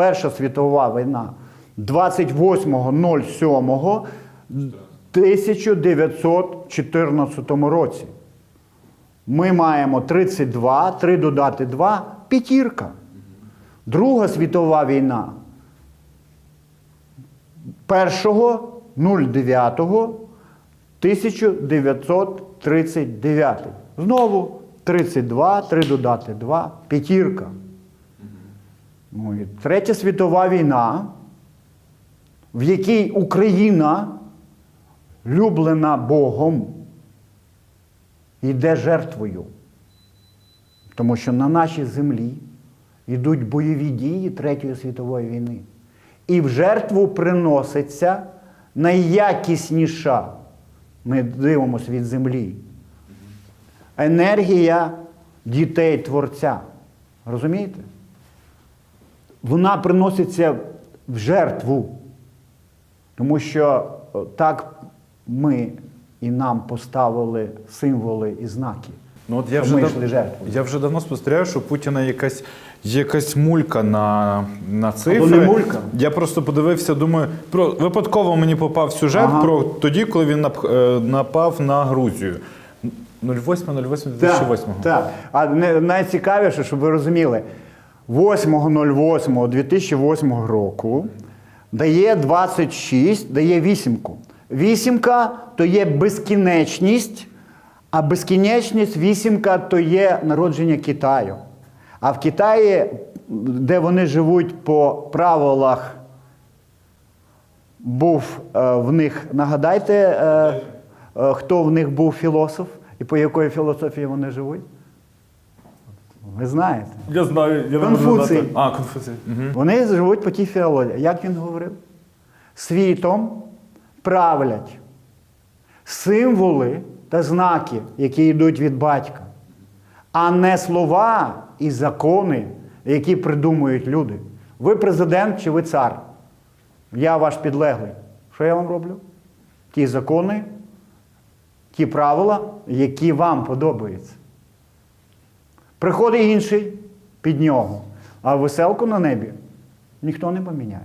Перша світова війна 28.07 1914 році. Ми маємо 32, 3 додати 2, п'ятірка. Друга світова війна 1.09 1939. Знову 32, 3 додати 2, п'ятірка. Третя світова війна, в якій Україна, люблена Богом, йде жертвою. Тому що на нашій землі йдуть бойові дії Третьої світової війни. І в жертву приноситься найякісніша, ми дивимося від землі, енергія дітей Творця. Розумієте? Вона приноситься в жертву. Тому що е, так ми і нам поставили символи і знаки. Ну от я вже, ми йшли жертвою. я вже давно спостерігаю, що Путіна якась, якась мулька на, на цифри. не мулька. Я просто подивився, думаю, про випадково мені попав сюжет Ага. про тоді, коли він е, напав на Грузію. 08.08.2008. Так, так. А найцікавіше, щоб ви розуміли, 8.08.2008 року дає 26, дає вісімку. Вісімка то є безкінечність, а безкінечність вісімка то є народження Китаю. А в Китаї, де вони живуть по правилах, був е, в них, нагадайте, е, е, хто в них був філософ і по якої філософії вони живуть? Ви знаєте. Я знаю, я не можу Конфуцій. А, Конфуцій. Угу. Вони живуть по тій філології. Як він говорив? Світом правлять символи та знаки, які йдуть від батька, а не слова і закони, які придумують люди. Ви президент чи ви цар? Я ваш підлеглий. Що я вам роблю? Ті закони, ті правила, які вам подобаються. Приходить інший під нього, а веселку на небі ніхто не поміняє.